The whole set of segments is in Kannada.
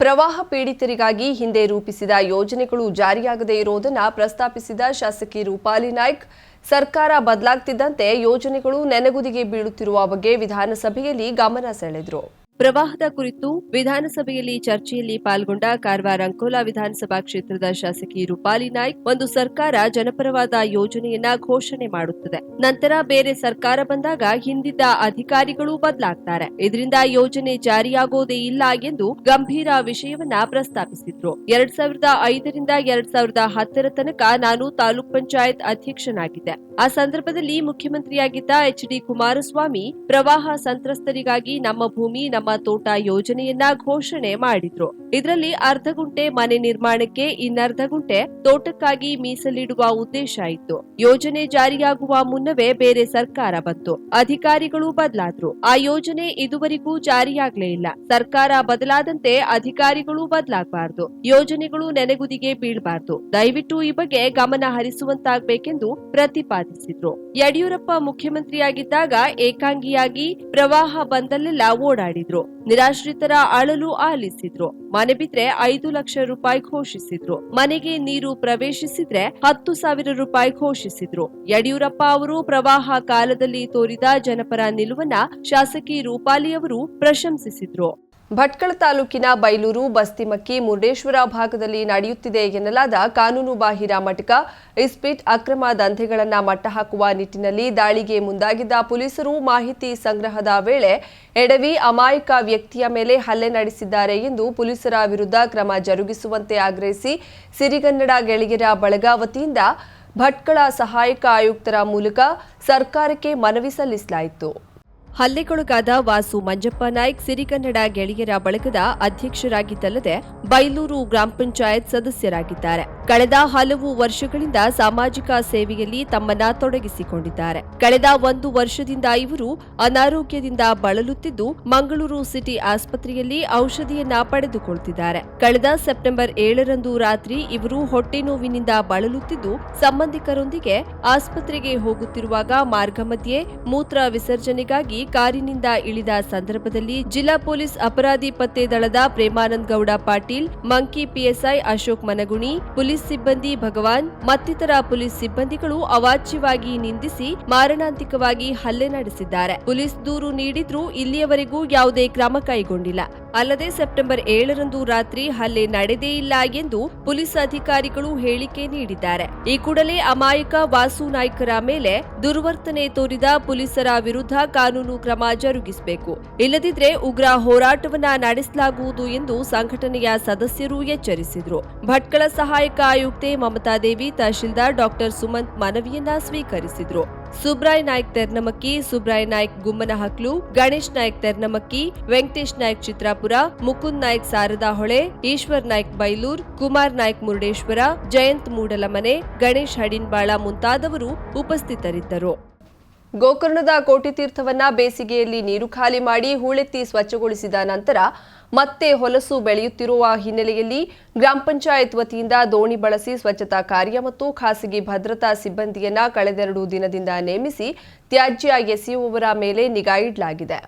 ಪ್ರವಾಹ ಪೀಡಿತರಿಗಾಗಿ ಹಿಂದೆ ರೂಪಿಸಿದ ಯೋಜನೆಗಳು ಜಾರಿಯಾಗದೇ ಇರುವುದನ್ನು ಪ್ರಸ್ತಾಪಿಸಿದ ಶಾಸಕಿ ರೂಪಾಲಿ ನಾಯ್ಕ್, ಸರ್ಕಾರ ಬದಲಾಗ್ತಿದ್ದಂತೆ ಯೋಜನೆಗಳು ನೆನೆಗುದಿಗೆ ಬೀಳುತ್ತಿರುವ ಬಗ್ಗೆ ವಿಧಾನಸಭೆಯಲ್ಲಿ ಗಮನ ಸೆಳೆದರು. ಪ್ರವಾಹದ ಕುರಿತು ವಿಧಾನಸಭೆಯಲ್ಲಿ ಚರ್ಚೆಯಲ್ಲಿ ಪಾಲ್ಗೊಂಡ ಕಾರವಾರ ಅಂಕೋಲಾ ವಿಧಾನಸಭಾ ಕ್ಷೇತ್ರದ ಶಾಸಕಿ ರೂಪಾಲಿ ನಾಯ್ಕ್, ಒಂದು ಸರ್ಕಾರ ಜನಪರವಾದ ಯೋಜನೆಯನ್ನ ಘೋಷಣೆ ಮಾಡುತ್ತದೆ. ನಂತರ ಬೇರೆ ಸರ್ಕಾರ ಬಂದಾಗ ಹಿಂದಿದ್ದ ಅಧಿಕಾರಿಗಳು ಬದಲಾಗ್ತಾರೆ. ಇದರಿಂದ ಯೋಜನೆ ಜಾರಿಯಾಗೋದೇ ಇಲ್ಲ ಎಂದು ಗಂಭೀರ ವಿಷಯವನ್ನ ಪ್ರಸ್ತಾಪಿಸಿದ್ರು. ಎರಡ್ ಸಾವಿರದ ಐದರಿಂದ ಎರಡ್ ಸಾವಿರದ ಹತ್ತರ ತನಕ ನಾನು ತಾಲೂಕ್ ಪಂಚಾಯತ್ ಅಧ್ಯಕ್ಷನಾಗಿದ್ದೆ. ಆ ಸಂದರ್ಭದಲ್ಲಿ ಮುಖ್ಯಮಂತ್ರಿಯಾಗಿದ್ದ ಎಚ್ ಡಿ ಕುಮಾರಸ್ವಾಮಿ, ಪ್ರವಾಹ ಸಂತ್ರಸ್ತರಿಗಾಗಿ ನಮ್ಮ ಭೂಮಿ, ನಮ್ಮ ತೋಟ ಯೋಜನೆಯನ್ನ ಘೋಷಣೆ ಮಾಡಿದ್ರು. ಇದರಲ್ಲಿ ಅರ್ಧ ಗುಂಟೆ ಮನೆ ನಿರ್ಮಾಣಕ್ಕೆ ಇನ್ನರ್ಧ ಗುಂಟೆ ತೋಟಕ್ಕಾಗಿ ಮೀಸಲಿಡುವ ಉದ್ದೇಶ ಇತ್ತು. ಯೋಜನೆ ಜಾರಿಯಾಗುವ ಮುನ್ನವೇ ಬೇರೆ ಸರ್ಕಾರ ಬಂತು. ಅಧಿಕಾರಿಗಳು ಬದಲಾದ್ರು. ಆ ಯೋಜನೆ ಇದುವರೆಗೂ ಜಾರಿಯಾಗ್ಲೇ ಇಲ್ಲ. ಸರ್ಕಾರ ಬದಲಾದಂತೆ ಅಧಿಕಾರಿಗಳು ಬದಲಾಗಬಾರದು. ಯೋಜನೆಗಳು ನೆನೆಗುದಿಗೆ ಬೀಳಬಾರದು. ದಯವಿಟ್ಟು ಈ ಬಗ್ಗೆ ಗಮನ ಹರಿಸುವಂತಾಗಬೇಕೆಂದು ಪ್ರತಿಪಾದಿಸಿದ್ರು. ಯಡಿಯೂರಪ್ಪ ಮುಖ್ಯಮಂತ್ರಿಯಾಗಿದ್ದಾಗ ಏಕಾಂಗಿಯಾಗಿ ಪ್ರವಾಹ ಬಂದಲ್ಲೆಲ್ಲ ಓಡಾಡಿದ್ರು. ನಿರಾಶ್ರಿತರ ಅಳಲು ಆಲಿಸಿದ್ರು. ಮನೆ ಬಿದ್ರೆ ಐದು ಲಕ್ಷ ರೂಪಾಯಿ ಘೋಷಿಸಿದ್ರು. ಮನೆಗೆ ನೀರು ಪ್ರವೇಶಿಸಿದ್ರೆ ಹತ್ತು ಸಾವಿರ ರೂಪಾಯಿ ಘೋಷಿಸಿದ್ರು. ಯಡಿಯೂರಪ್ಪ ಅವರು ಪ್ರವಾಹ ಕಾಲದಲ್ಲಿ ತೋರಿದ ಜನಪರ ನಿಲುವನ್ನ ಶಾಸಕಿ ರೂಪಾಲಿ ಅವರು ಪ್ರಶಂಸಿಸಿದ್ರು. ಭಟ್ಕಳ ತಾಲೂಕಿನ ಬೈಲೂರು, ಬಸ್ತಿಮಕ್ಕಿ, ಮುರುಡೇಶ್ವರ ಭಾಗದಲ್ಲಿ ನಡೆಯುತ್ತಿದೆ ಎನ್ನಲಾದ ಕಾನೂನು ಬಾಹಿರ ಮಟಕ ಇಸ್ಪಿಟ್ ಅಕ್ರಮ ದಂಧೆಗಳನ್ನು ಮಟ್ಟಹಾಕುವ ನಿಟ್ಟಿನಲ್ಲಿ ದಾಳಿಗೆ ಮುಂದಾಗಿದ್ದ ಪೊಲೀಸರು ಮಾಹಿತಿ ಸಂಗ್ರಹದ ವೇಳೆ ಎಡವಿ ಅಮಾಯಕ ವ್ಯಕ್ತಿಯ ಮೇಲೆ ಹಲ್ಲೆ ನಡೆಸಿದ್ದಾರೆ ಎಂದು ಪೊಲೀಸರ ವಿರುದ್ಧ ಕ್ರಮ ಜರುಗಿಸುವಂತೆ ಆಗ್ರಹಿಸಿ ಸಿರಿಗನ್ನಡ ಗೆಳೆಯರ ಬಳಗ ವತಿಯಿಂದ ಭಟ್ಕಳ ಸಹಾಯಕ ಆಯುಕ್ತರ ಮೂಲಕ ಸರ್ಕಾರಕ್ಕೆ ಮನವಿ ಸಲ್ಲಿಸಲಾಯಿತು. ಹಲ್ಲೆಗೊಳಗಾದ ವಾಸು ಮಂಜಪ್ಪ ನಾಯ್ಕ್ ಸಿರಿಗನ್ನಡ ಗೆಳೆಯರ ಬಳಗದ ಅಧ್ಯಕ್ಷರಾಗಿದ್ದಲ್ಲದೆ ಬೈಲೂರು ಗ್ರಾಮ ಪಂಚಾಯತ್ ಸದಸ್ಯರಾಗಿದ್ದಾರೆ. ಕಳೆದ ಹಲವು ವರ್ಷಗಳಿಂದ ಸಾಮಾಜಿಕ ಸೇವೆಯಲ್ಲಿ ತಮ್ಮನ್ನ ತೊಡಗಿಸಿಕೊಂಡಿದ್ದಾರೆ. ಕಳೆದ ಒಂದು ವರ್ಷದಿಂದ ಇವರು ಅನಾರೋಗ್ಯದಿಂದ ಬಳಲುತ್ತಿದ್ದು ಮಂಗಳೂರು ಸಿಟಿ ಆಸ್ಪತ್ರೆಯಲ್ಲಿ ಔಷಧಿಯನ್ನ ಪಡೆದುಕೊಳ್ತಿದ್ದಾರೆ. ಕಳೆದ ಸೆಪ್ಟೆಂಬರ್ ಏಳರಂದು ರಾತ್ರಿ ಇವರು ಹೊಟ್ಟೆ ನೋವಿನಿಂದ ಬಳಲುತ್ತಿದ್ದು ಸಂಬಂಧಿಕರೊಂದಿಗೆ ಆಸ್ಪತ್ರೆಗೆ ಹೋಗುತ್ತಿರುವಾಗ ಮಾರ್ಗ ಮಧ್ಯೆ ಮೂತ್ರ ವಿಸರ್ಜನೆಗಾಗಿ ಕಾರಿನಿಂದ ಇಳಿದ ಸಂದರ್ಭದಲ್ಲಿ ಜಿಲ್ಲಾ ಪೊಲೀಸ್ ಅಪರಾಧಿ ಪತ್ತೆ ದಳದ ಪ್ರೇಮಾನಂದ್ ಗೌಡ ಪಾಟೀಲ್, ಮಂಕಿ ಪಿಎಸ್ಐ ಅಶೋಕ್ ಮನಗುಣಿ, ಪೊಲೀಸ್ ಸಿಬ್ಬಂದಿ ಭಗವಾನ್, ಮತ್ತಿತರ ಪೊಲೀಸ್ ಸಿಬ್ಬಂದಿಗಳು ಅವಾಚ್ಯವಾಗಿ ನಿಂದಿಸಿ ಮಾರಣಾಂತಿಕವಾಗಿ ಹಲ್ಲೆ ನಡೆಸಿದ್ದಾರೆ. ಪೊಲೀಸ್ ದೂರು ನೀಡಿದ್ರೂ ಇಲ್ಲಿಯವರೆಗೂ ಯಾವುದೇ ಕ್ರಮ ಕೈಗೊಂಡಿಲ್ಲ. ಅಲ್ಲದೆ ಸೆಪ್ಟೆಂಬರ್ ಏಳರಂದು ರಾತ್ರಿ ಹಲ್ಲೆ ನಡೆದೇ ಇಲ್ಲ ಎಂದು ಪೊಲೀಸ್ ಅಧಿಕಾರಿಗಳು ಹೇಳಿಕೆ ನೀಡಿದ್ದಾರೆ. ಈ ಕೂಡಲೇ ಅಮಾಯಕ ವಾಸು ನಾಯ್ಕರ ಮೇಲೆ ದುರ್ವರ್ತನೆ ತೋರಿದ ಪೊಲೀಸರ ವಿರುದ್ಧ ಕಾನೂನು ಕ್ರಮ ಜರುಗಿಸಬೇಕು. ಇಲ್ಲದಿದ್ರೆ ಉಗ್ರ ಹೋರಾಟವನ್ನ ನಡೆಸಲಾಗುವುದು ಎಂದು ಸಂಘಟನೆಯ ಸದಸ್ಯರು ಎಚ್ಚರಿಸಿದ್ರು. ಭಟ್ಕಳ ಸಹಾಯಕ ಆಯುಕ್ತೆ ಮಮತಾ ದೇವಿ, ತಹಶೀಲ್ದಾರ್ ಡಾಕ್ಟರ್ ಸುಮಂತ್ ಮನವಿಯನ್ನ ಸ್ವೀಕರಿಸಿದ್ರು. ಸುಬ್ರಾಯ್ ನಾಯ್ಕ್ ತೆರ್ನಮಕ್ಕಿ, ಸುಬ್ರಾಯ್ ನಾಯ್ಕ್ ಗುಮ್ಮನಹಕ್ಲು, ಗಣೇಶ್ ನಾಯ್ಕ್ ತೆರ್ನಮಕ್ಕಿ, ವೆಂಕಟೇಶ್ ನಾಯ್ಕ್ ಚಿತ್ರಾಪುರ, ಮುಕುಂದ್ ನಾಯ್ಕ್ ಸಾರದಾ ಹೊಳೆ ಈಶ್ವರ್ ನಾಯ್ಕ್ ಬೈಲೂರ್, ಕುಮಾರ್ ನಾಯ್ಕ್ ಮುರುಡೇಶ್ವರ, ಜಯಂತ್ ಮೂಡಲಮನೆ, ಗಣೇಶ್ ಹಡಿನ್ಬಾಳ ಮುಂತಾದವರು ಉಪಸ್ಥಿತರಿದ್ದರು. ಗೋಕರ್ಣದ ಕೋಟಿ ತೀರ್ಥವನ್ನ ಬೇಸಿಗೆಯಲ್ಲಿ ನೀರು ಖಾಲಿ ಮಾಡಿ ಹೂಳೆತ್ತಿ ಸ್ವಚ್ಛಗೊಳಿಸಿದ ನಂತರ ಮತ್ತೆ ಹೊಲಸು ಬೆಳೆಯುತ್ತಿರುವ ಹಿನ್ನೆಲೆಯಲ್ಲಿ ಗ್ರಾಮ ಪಂಚಾಯತ್ ವತಿಯಿಂದ ದೋಣಿ ಬಳಸಿ ಸ್ವಚ್ಛತಾ ಕಾರ್ಯ ಮತ್ತು ಖಾಸಗಿ ಭದ್ರತಾ ಸಿಬ್ಬಂದಿಯನ್ನ ಕಳೆದೆರಡು ದಿನದಿಂದ ನೇಮಿಸಿ ತ್ಯಾಜ್ಯ ಎಸೆಯುವವರ ಮೇಲೆ ನಿಗಾ ಇಡಲಾಗಿದೆ.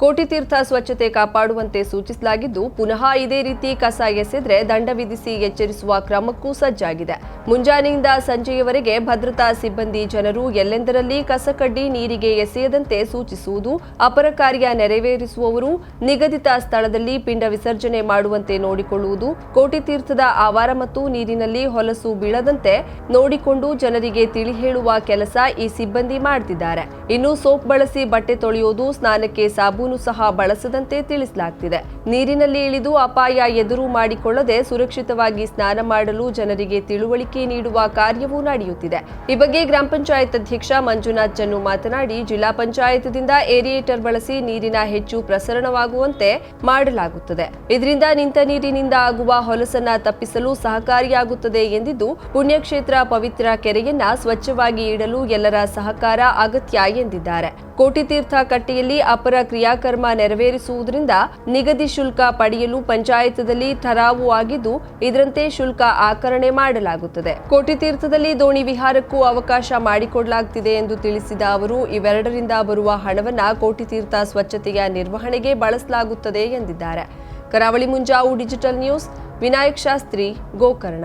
ಕೋಟಿತೀರ್ಥ ಸ್ವಚ್ಛತೆ ಕಾಪಾಡುವಂತೆ ಸೂಚಿಸಲಾಗಿದ್ದು, ಪುನಃ ಇದೇ ರೀತಿ ಕಸ ಎಸೆದ್ರೆ ದಂಡ ವಿಧಿಸಿ ಎಚ್ಚರಿಸುವ ಕ್ರಮಕ್ಕೂ ಸಜ್ಜಾಗಿದೆ. ಮುಂಜಾನೆಯಿಂದ ಸಂಜೆಯವರೆಗೆ ಭದ್ರತಾ ಸಿಬ್ಬಂದಿ ಜನರು ಎಲ್ಲೆಂದರಲ್ಲಿ ಕಸಕಡ್ಡಿ ನೀರಿಗೆ ಎಸೆಯದಂತೆ ಸೂಚಿಸುವುದು, ಅಪರ ಕಾರ್ಯ ನೆರವೇರಿಸುವವರು ನಿಗದಿತ ಸ್ಥಳದಲ್ಲಿ ಪಿಂಡ ವಿಸರ್ಜನೆ ಮಾಡುವಂತೆ ನೋಡಿಕೊಳ್ಳುವುದು ಕೋಟಿತೀರ್ಥದ ಆವಾರ ಮತ್ತು ನೀರಿನಲ್ಲಿ ಹೊಲಸು ಬೀಳದಂತೆ ನೋಡಿಕೊಂಡು ಜನರಿಗೆ ತಿಳಿ ಹೇಳುವ ಕೆಲಸ ಈ ಸಿಬ್ಬಂದಿ ಮಾಡುತ್ತಿದ್ದಾರೆ ಇನ್ನು ಸೋಪ್ ಬಳಸಿ ಬಟ್ಟೆ ತೊಳೆಯುವುದು, ಸ್ನಾನಕ್ಕೆ ಸಾಬೂನು ಸಹ ಬಳಸದಂತೆ ತಿಳಿಸಲಾಗ್ತಿದೆ. ನೀರಿನಲ್ಲಿ ಇಳಿದು ಅಪಾಯ ಎದುರು ಮಾಡಿಕೊಳ್ಳದೆ ಸುರಕ್ಷಿತವಾಗಿ ಸ್ನಾನ ಮಾಡಲು ಜನರಿಗೆ ತಿಳುವಳಿಕೆ ನೀಡುವ ಕಾರ್ಯವೂ ನಡೆಯುತ್ತಿದೆ. ಈ ಬಗ್ಗೆ ಗ್ರಾಮ ಪಂಚಾಯತ್ ಅಧ್ಯಕ್ಷ ಮಂಜುನಾಥ್ ಜನ್ನು ಮಾತನಾಡಿ, ಜಿಲ್ಲಾ ಪಂಚಾಯತ್ದಿಂದ ಏರಿಯೇಟರ್ ಬಳಸಿ ನೀರಿನ ಹೆಚ್ಚು ಪ್ರಸರಣವಾಗುವಂತೆ ಮಾಡಲಾಗುತ್ತದೆ. ಇದರಿಂದ ನಿಂತ ನೀರಿನಿಂದ ಆಗುವ ಹೊಲಸನ್ನ ತಪ್ಪಿಸಲು ಸಹಕಾರಿಯಾಗುತ್ತದೆ ಎಂದಿದ್ದು, ಪುಣ್ಯಕ್ಷೇತ್ರ ಪವಿತ್ರ ಕೆರೆಯನ್ನ ಸ್ವಚ್ಛವಾಗಿ ಇಡಲು ಎಲ್ಲರ ಸಹಕಾರ ಅಗತ್ಯ ಎಂದಿದ್ದಾರೆ. ಕೋಟಿತೀರ್ಥ ಕಟ್ಟೆಯಲ್ಲಿ ಅಪರ ಕ್ರಿಯಾಕರ್ಮ ನೆರವೇರಿಸುವುದರಿಂದ ನಿಗದಿ ಶುಲ್ಕ ಪಡೆಯಲು ಪಂಚಾಯತದಲ್ಲಿ ಠರಾವು ಆಗಿದ್ದು, ಇದರಂತೆ ಶುಲ್ಕ ಆಕರಣೆ ಮಾಡಲಾಗುತ್ತದೆ. ಕೋಟಿತೀರ್ಥದಲ್ಲಿ ದೋಣಿ ವಿಹಾರಕ್ಕೂ ಅವಕಾಶ ಮಾಡಿಕೊಡಲಾಗುತ್ತಿದೆ ಎಂದು ತಿಳಿಸಿದ ಅವರು, ಇವೆರಡರಿಂದ ಬರುವ ಹಣವನ್ನ ಕೋಟಿತೀರ್ಥ ಸ್ವಚ್ಛತೆಯ ನಿರ್ವಹಣೆಗೆ ಬಳಸಲಾಗುತ್ತದೆ ಎಂದಿದ್ದಾರೆ. Karavali Munjavu digital news, Vinayak Shastri, Gokarna.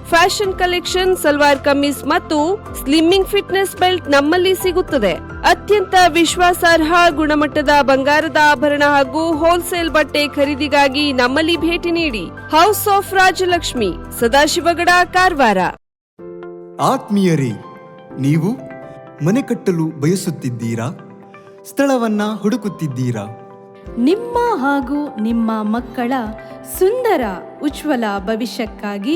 Fashion collection salwar kameez ಮತ್ತು ಸ್ಲಿಮ್ಮಿಂಗ್ ಫಿಟ್ನೆಸ್ ಬೆಲ್ಟ್ ನಮ್ಮಲ್ಲಿ ಸಿಗುತ್ತದೆ. ಅತ್ಯಂತ ವಿಶ್ವಾಸಾರ್ಹ ಗುಣಮಟ್ಟದ ಬಂಗಾರದ ಆಭರಣ ಹಾಗೂ ಹೋಲ್ಸೇಲ್ ಬಟ್ಟೆ ಖರೀದಿಗಾಗಿ ನಮ್ಮಲ್ಲಿ ಭೇಟಿ ನೀಡಿ. House of Rajalakshmi Sadashivgad Karwar. ಆತ್ಮೀಯರೇ ನೀವು ಮನೆ ಕಟ್ಟಲು ಬಯಸುತ್ತಿದ್ದೀರಾ? ಸ್ಥಳವನ್ನ ಹುಡುಕುತ್ತಿದ್ದೀರಾ? ನಿಮ್ಮ ಹಾಗೂ ನಿಮ್ಮ ಮಕ್ಕಳ ಸುಂದರ ಉಜ್ವಲ ಭವಿಷ್ಯಕ್ಕಾಗಿ